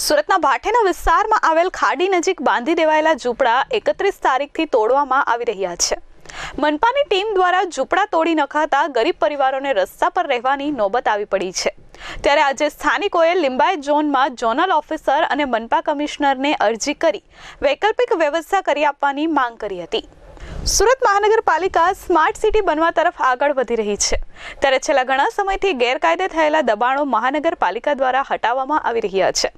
સુરતના ભાઠેના વિસ્તારમાં આવેલ ખાડી નજીક બાંધી દેવાયેલા ઝૂંપડા એકત્રીસ તારીખથી તોડવામાં આવી રહ્યા છે. મનપાની ટીમ દ્વારા ઝૂંપડા તોડી નખાતા ગરીબ પરિવારોને રસ્તા પર રહેવાની નોબત આવી પડી છે. ત્યારે આજે સ્થાનિકોએ લિંબાયત ઝોનમાં ઝોનલ ઓફિસર અને મનપા કમિશનરને અરજી કરી વૈકલ્પિક વ્યવસ્થા કરી આપવાની માંગ કરી હતી. સુરત મહાનગરપાલિકા સ્માર્ટ સિટી બનવા તરફ આગળ વધી રહી છે. ત્યારે છેલ્લા ઘણા સમયથી ગેરકાયદે થયેલા દબાણો મહાનગરપાલિકા દ્વારા હટાવવામાં આવી રહ્યા છે.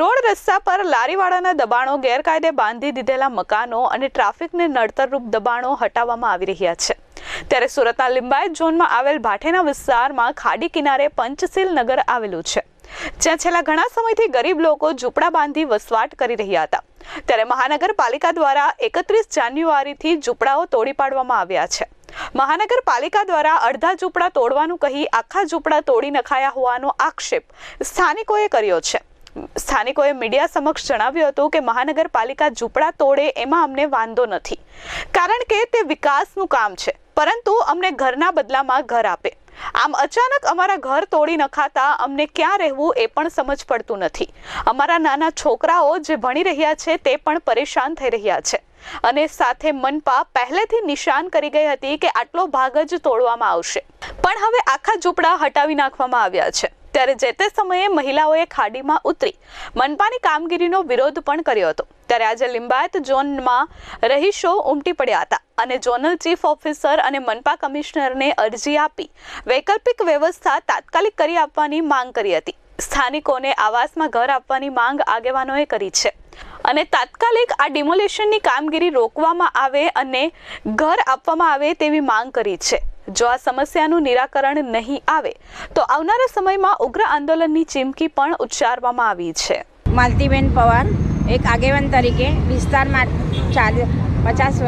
રોડ રસ્તા પર લારીવાળાના દબાણો ગેરકાયદે બાંધી દીધેલા મકાનો અને ટ્રાફિકને નડતરરૂપ દબાણો હટાવવામાં આવી રહ્યા છે. ત્યારે સુરતના લિંબાયત ઝોનમાં આવેલ ભાઠેના વિસ્તારમાં ખાડી કિનારે પંચશીલ નગર આવેલું છે. જ્યાં છેલ્લા ઘણા સમયથી ગરીબ લોકો ઝૂંપડા બાંધી વસવાટ કરી રહ્યા હતા. ત્યારે મહાનગરપાલિકા દ્વારા એકત્રીસ જાન્યુઆરીથી ઝૂંપડાઓ તોડી પાડવામાં આવ્યા છે. મહાનગરપાલિકા દ્વારા અડધા ઝૂંપડા તોડવાનું કહી આખા ઝૂંપડા તોડી નખાયા હોવાનો આક્ષેપ સ્થાનિકોએ કર્યો છે. સ્થાનિકોએ મીડિયા સમક્ષ જણાવ્યું હતું કે મહાનગરપાલિકા ઝૂંપડા તોડે એમાં અમને વાંધો નથી. કારણ કે તે વિકાસનું કામ છે, પરંતુ અમને ઘરના બદલામાં ઘર આપે. આમ અચાનક અમારા ઘર તોડી નખાતા અમને ક્યાં રહેવું એ પણ સમજ પડતું નથી. અમારા નાના છોકરાઓ જે ભણી રહ્યા છે તે પણ પરેશાન થઈ રહ્યા છે. અને સાથે મનપા પહેલેથી નિશાન કરી ગઈ હતી કે આટલો ભાગ જ તોડવામાં આવશે. પણ હવે આખા ઝૂંપડા હટાવી નાખવામાં આવ્યા છે. ત્યારે જે તે સમયે મહિલાઓએ ખાડીમાં ઉતરી મનપાની કામગીરીનો વિરોધ પણ કર્યો હતો. ત્યારે આજે લિંબાયત ઝોનમાં રહીશો ઉમટી પડ્યા હતા અને ઝોનલ ચીફ ઓફિસર અને મનપા કમિશનરને અરજી આપી વૈકલ્પિક વ્યવસ્થા તાત્કાલિક કરી આપવાની માંગ કરી હતી. સ્થાનિકોને આવાસમાં ઘર આપવાની માંગ આગેવાનોએ કરી છે. અને તાત્કાલિક આ ડિમોલેશનની કામગીરી રોકવામાં આવે અને ઘર આપવામાં આવે તેવી માંગ કરી છે. જો આ સમસ્યાનું નિરાકરણ નહીં આવે, તો આવનારા સમયમાં ઉગ્ર આંદોલનની ચીમકી પણ ઉચ્ચારવામાં આવી છે. માલતીબેન પવાર, એક આગેવાન તરીકે વિસ્તારમાં ચાલ પચાસ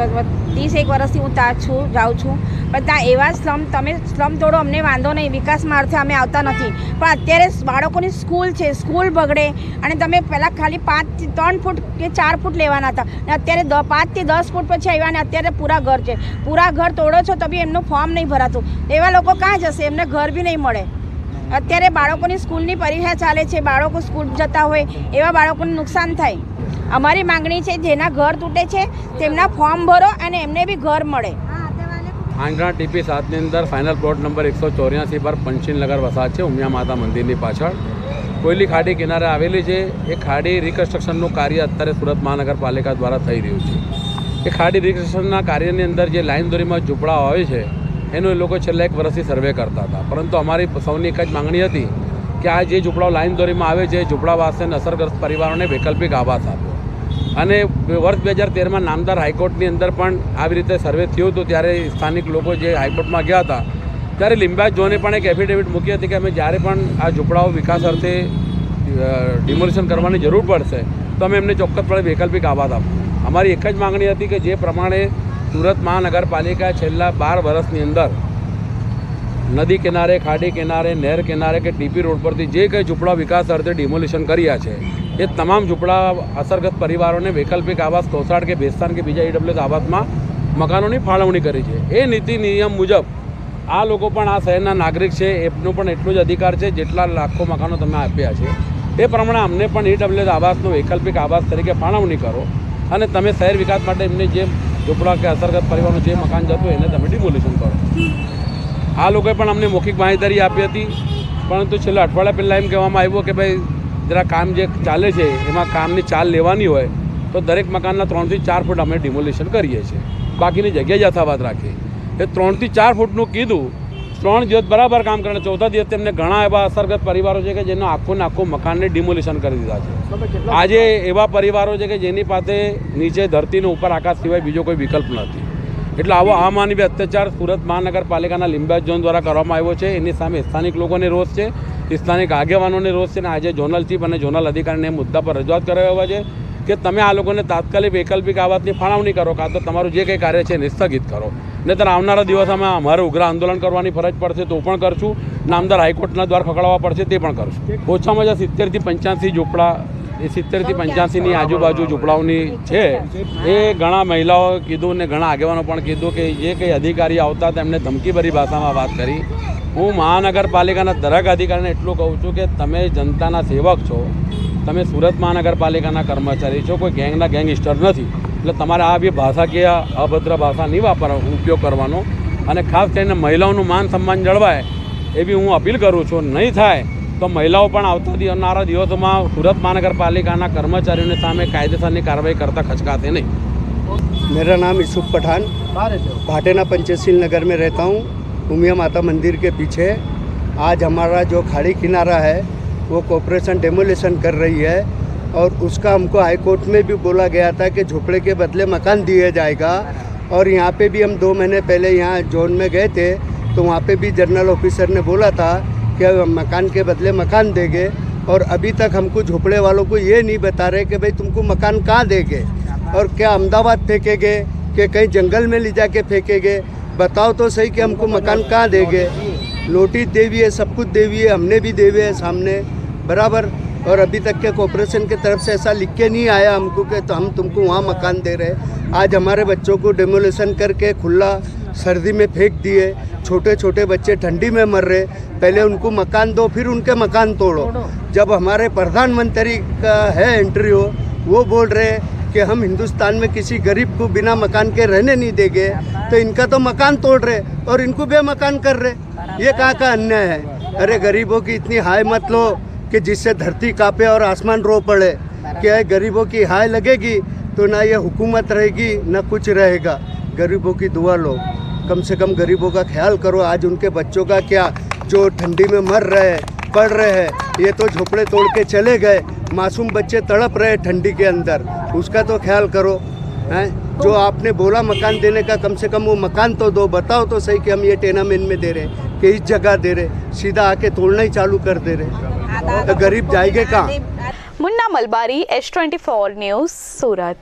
ત્રીસ એક વર્ષથી હું ત્યાં છું, જાઉં છું. પણ ત્યાં એવા સ્લમ તમે સ્લમ તોડો અમને વાંધો નહીં વિકાસમાં અર્થે અમે આવતા નથી. પણ અત્યારે બાળકોની સ્કૂલ છે, સ્કૂલ બગડે અને તમે પહેલાં ખાલી પાંચ ત્રણ ફૂટ કે ચાર ફૂટ લેવાના હતા. અને અત્યારે દ પાંચથી દસ ફૂટ પછી આવ્યા અને અત્યારે પૂરા ઘર છે. પૂરા ઘર તોડો છો તો બી એમનું ફોર્મ નહીં ભરાતું. એવા લોકો ક્યાં જશે? એમને ઘર બી નહીં મળે. અત્યારે બાળકોની સ્કૂલની પરીક્ષા ચાલે છે, બાળકો સ્કૂલ જતા હોય, એવા બાળકોને નુકસાન થાય. અમારી માંગણી છે, જેના ઘર તૂટે છે, તેમના ફોર્મ ભરો અને એમને બી ઘર મળે. આંગણા ટીપી સાતની અંદર ફાઇનલ પ્લોટ નંબર એકસો ચોર્યાસી પર પંચીન નગર વસાહત છે, ઉમિયા માતા મંદિરની પાછળ. કોયલી ખાડી કિનારે આવેલી છે, એ ખાડી રિકન્સ્ટ્રક્શનનું કાર્ય અત્યારે સુરત મહાનગરપાલિકા દ્વારા થઈ રહ્યું છે. એ ખાડી રિકન્સ્ટ્રક્શનના કાર્યની અંદર જે લાઈન દોરીમાં ઝૂંપડા હોય છે, એનો એ લોકો છેલ્લા એક વર્ષથી સર્વે કરતા હતા. પરંતુ અમારી સૌની એક જ માંગણી હતી કે આ જે ઝૂંપડાઓ લાઈન દોરીમાં આવે છે ઝૂંપડાવાસીને અસરગ્રસ્ત પરિવારોને વૈકલ્પિક આવાસ આપ્યો. અને વર્ષ બે હજાર તેરમાં નામદાર હાઈકોર્ટની અંદર પણ આવી રીતે સર્વે થયું હતું, ત્યારે સ્થાનિક લોકો જે હાઈકોર્ટમાં ગયા હતા, ત્યારે લિંબાયત ઝોને પણ એક એફિડેવિટ મૂકી હતી કે અમે જ્યારે પણ આ ઝૂંપડાઓ વિકાસ અર્થે ડિમોલિશન કરવાની જરૂર પડશે, તો અમે એમને ચોક્કસપણે વૈકલ્પિક આવાસ આપો અમારી એક જ માગણી હતી કે જે પ્રમાણે સુરત મહાનગરપાલિકા છેલ્લા બાર વર્ષની અંદર નદી કિનારે, ખાડી કિનારે, નહેર કિનારે કે ટીપી રોડ પરથી જે કંઈ ઝૂંપડા વિકાસ અર્થે ડિમોલિશન કર્યા છે, એ તમામ ઝૂંપડા અસરગ્રસ્ત પરિવારોને વૈકલ્પિક આવાસ કોસાડ કે બેસ્તાન કે બીજા ઈડબ્લ્યુએસ આવાસમાં મકાનોની ફાળવણી કરી છે. એ નીતિ નિયમ મુજબ આ લોકો પણ આ શહેરના નાગરિક છે એમનો પણ એટલો જ અધિકાર છે જેટલા લાખો મકાનો તમે આપ્યા છે. એ પ્રમાણે અમને પણ ઈડબ્લ્યુએસ આવાસનો વૈકલ્પિક આવાસ તરીકે ફાળવણી કરો અને તમે શહેર વિકાસ માટે એમને જે ઝૂંપડા કે અસરગ્રસ્ત પરિવારનું જે મકાન જતું એને તમે ડિમોલિશન કરો. આ લોકોએ પણ અમને મૌખિક માહિતી આપી હતી. પરંતુ છેલ્લા અઠવાડિયા પહેલાં એમ કહેવામાં આવ્યું કે ભાઈ જરા કામ જે ચાલે છે એમાં કામની ચાલ લેવાની હોય તો દરેક મકાનના ત્રણથી ચાર ફૂટ અમે ડિમોલિશન કરીએ છીએ. બાકીની જગ્યાએ યથાવત રાખીએ. એ ત્રણથી ચાર ફૂટનું કીધું ત્રણ દિવસ બરાબર કામ કરે ચોથા દિવસ તેમને ઘણા એવા અસરગ્રસ્ત પરિવારો છે કે જેનો આખો ને આખું મકાનને ડિમોલિશન કરી દીધા છે. આજે એવા પરિવારો છે કે જેની પાસે નીચે ધરતીનો ઉપર આકાશ સિવાય બીજો કોઈ વિકલ્પ નથી. એટલે આવો અમાનવી અત્યાચાર સુરત મહાનગરપાલિકાના લિંબાયત ઝોન દ્વારા કરવામાં આવ્યો છે. એની સામે સ્થાનિક લોકોને રોષ છે. સ્થાનિક આગેવાનોને રોષ છે અને આજે ઝોનલ ચીફ અને ઝોનલ અધિકારીને મુદ્દા પર રજૂઆત કરાવ્યા છે કે તમે આ લોકોને તાત્કાલિક વૈકલ્પિક આવાસની ફાળવણી કરો કાં તો તમારું જે કંઈ કાર્ય છે એને સ્થગિત કરો. નહીંતર આવનારા દિવસોમાં અમારે ઉગ્ર આંદોલન કરવાની ફરજ પડશે તો પણ કરશું. નામદાર હાઈકોર્ટના દ્વાર ખકડાવવા પડશે તે પણ કરશું. ઓછામાં ઓછા સિત્તેરથી પંચ્યાસી ઝૂંપડા સિત્તેરથી પંચ્યાસીની આજુબાજુ ઝૂંપડાઓની છે. એ ઘણા મહિલાઓ કીધું ને ઘણા આગેવાનો પણ કીધું કે જે કંઈ અધિકારી આવતા તેમણે ધમકીભરી ભાષામાં વાત કરી. હું મહાનગરપાલિકાના દરેક અધિકારીને એટલું કહું છું કે તમે જનતાના સેવક છો. તમે સુરત મહાનગરપાલિકાના કર્મચારી છો. કોઈ ગેંગના ગેંગસ્ટર નથી. એટલે તમારે આ બી ભાષાકીય અભદ્ર ભાષા નહીં વાપર ઉપયોગ કરવાનો. અને ખાસ કરીને મહિલાઓનું માન સન્માન જળવાય એવી હું અપીલ કરું છું. નહીં થાય તો મહિલાઓ પણ આવતા આવનારા દિવસોમાં સુરત મહાનગરપાલિકાના કર્મચારીઓની સામે કાયદેસરની કાર્યવાહી કરતા ખચકાશે નહીં मेरा नाम यूसुफ पठान भाटेना पंचशील नगर में रहता हूँ उमिया माता मंदिर के पीछे आज हमारा जो खाड़ी किनारा है वो कॉपरेशन डेमोलेशन कर रही है और उसका हमको हाई कोर्ट में भी बोला गया था कि झोपड़े के बदले मकान दिया जाएगा और यहाँ पे भी हम दो महीने पहले यहाँ जोन में गए थे तो वहाँ पे भी जनरल ऑफिसर ने बोला था कि मकान के बदले मकान देंगे और अभी तक हमको झोपड़े वालों को ये नहीं बता रहे कि भाई तुमको मकान कहाँ देंगे? और क्या अहमदाबाद फेंकेंगे? कि कहीं जंगल में ले जाके फेंकेंगे? बताओ तो सही कि हमको मकान कहाँ देंगे? नोटिस देवी है, सब कुछ देवी है, हमने भी देवे है सामने, बराबर। और अभी तक के कॉरपोरेशन की तरफ़ से ऐसा लिख के नहीं आया हमको कि तो हम तुमको वहाँ मकान दे रहे आज हमारे बच्चों को डेमोलेशन करके खुला सर्दी में फेंक दिए छोटे छोटे बच्चे ठंडी में मर रहे पहले उनको मकान दो फिर उनके मकान तोड़ो। जब हमारे प्रधानमंत्री का है इंटरव्यू वो बोल रहे कि हम हिंदुस्तान में किसी गरीब को बिना मकान के रहने नहीं देंगे तो इनका तो मकान तोड़ रहे और इनको बेमकान कर रहे। ये कहाँ का अन्याय है? अरे गरीबों की इतनी हाय मत लो कि जिससे धरती कांपे और आसमान रो पड़े। क्या है गरीबों की हाय लगेगी? तो ना ये हुकूमत रहेगी ना कुछ रहेगा। गरीबों की दुआ लो। कम से कम गरीबों का ख्याल करो, आज उनके बच्चों का क्या? जो ठंडी में मर रहे हैं, पड़ रहे हैं, ये तो झोपड़े तोड़ के चले गए। मासूम बच्चे तड़प रहे ठंडी के अंदर, उसका तो ख्याल करो, हैं? जो आपने बोला मकान देने का, कम से कम वो मकान तो दो, बताओ तो सही कि हम ये टेनामेंट में दे रहे हैं, कि इस जगह दे रहे सीधा आके तोड़ना ही चालू कर दे रहे तो गरीब जाएँगे कहाँ? Munna Malbari H twenty four news Surat.